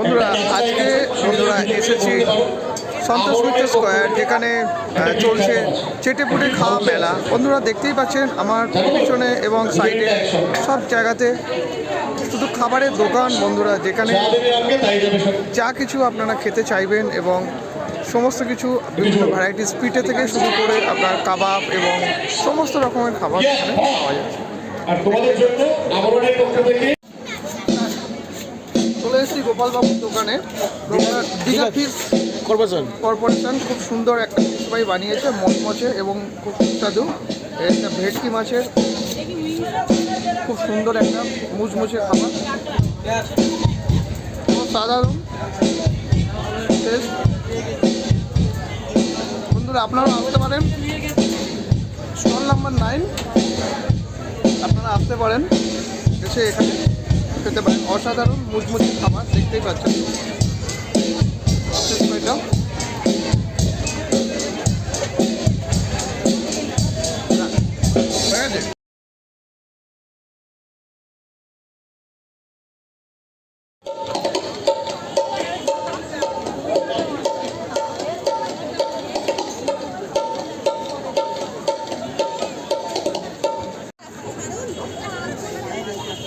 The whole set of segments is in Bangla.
বন্ধুরা, আজকে বন্ধুরা এসেছি সন্তোষ মিত্র স্কোয়ার, যেখানে চলছে চেটেপুটে খাওয়া মেলা। বন্ধুরা, দেখতেই পাচ্ছেন, আমার পিছনে এবং সাইডে সব জায়গাতে শুধু খাবারের দোকান বন্ধুরা, যেখানে যা কিছু আপনারা খেতে চাইবেন এবং সমস্ত কিছু বিভিন্ন ভ্যারাইটিস পিঠে থেকে শুরু করে আপনার কাবাব এবং সমস্ত রকমের খাবার এখানে পাওয়া যাচ্ছে। গোপালবাবুর দোকানে দীঘা ফিস কর্পোরেশন। কর্পোরেশন খুব সুন্দর একটা সবাই বানিয়েছে মচমচে এবং খুব সুস্বাদু। একটা ভেটকি মাছের খুব সুন্দর একটা মুচমুচে খাবার। সাধারণ। বন্ধুরা আপনারা আসতে পারেন। Stall number nine. আপনারা আসতে পারেন। এসে এখানে খেতে পারেন। অসাধারণ মুচমুচে খাবার দেখতেই পাচ্ছেন।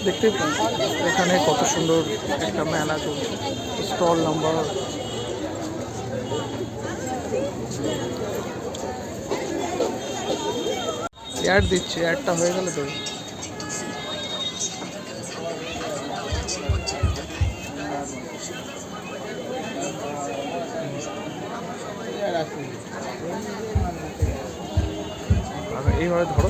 দেখতেই পাচ্ছেন এখানে কত সুন্দর একটা মেলা চলছে স্টল নাম্বার। অ্যাড দিচ্ছে অ্যাডটা হয়ে গেলে তো। এইভাবে ধরো।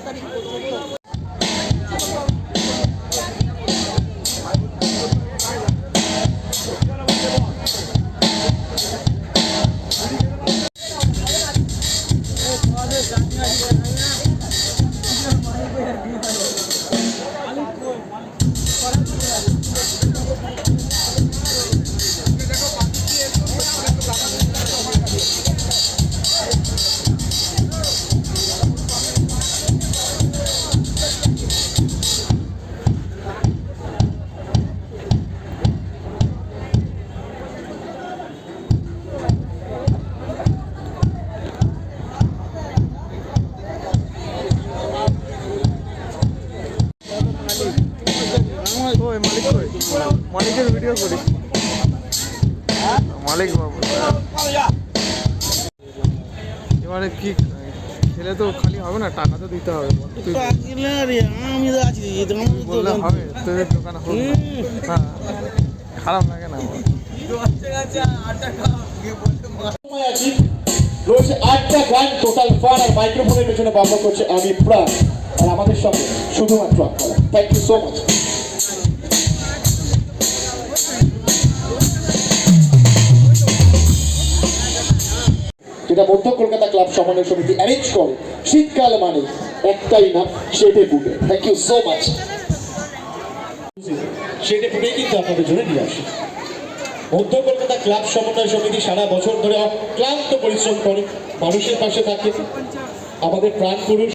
থেকে মালিকের ভিডিও করি। মালিক বাবু। এবারে কি খেলে তো খালি হবে না টাকা তো দিতে হবে। তুই আমি আছি বললে হবে তোদের দোকানে হবে হ্যাঁ খারাপ লাগে না। আমার সময় রয়েছে আটটা গান টোটাল ফান আর মাইক্রোফোনের পেছনে বাবা করছে আমি প্রাণ। আর আমাদের সঙ্গে শুধুমাত্র আপনারা। থ্যাংক ইউ সো মাচ যেটা মধ্য কলকাতা ক্লাব সমন্বয় সমিতি অ্যারেঞ্জ করে। শীতকাল মানে একটাই না, সেটে বুকে থ্যাংক ইউ সো মাচ সেটে বুকে কিন্তু আপনাদের জন্য নিয়ে আসি। মধ্য কলকাতা ক্লাব সমন্বয় সমিতি সারা বছর ধরে অক্লান্ত পরিশ্রম করে, মানুষের পাশে থাকে। আমাদের প্রাণ পুরুষ।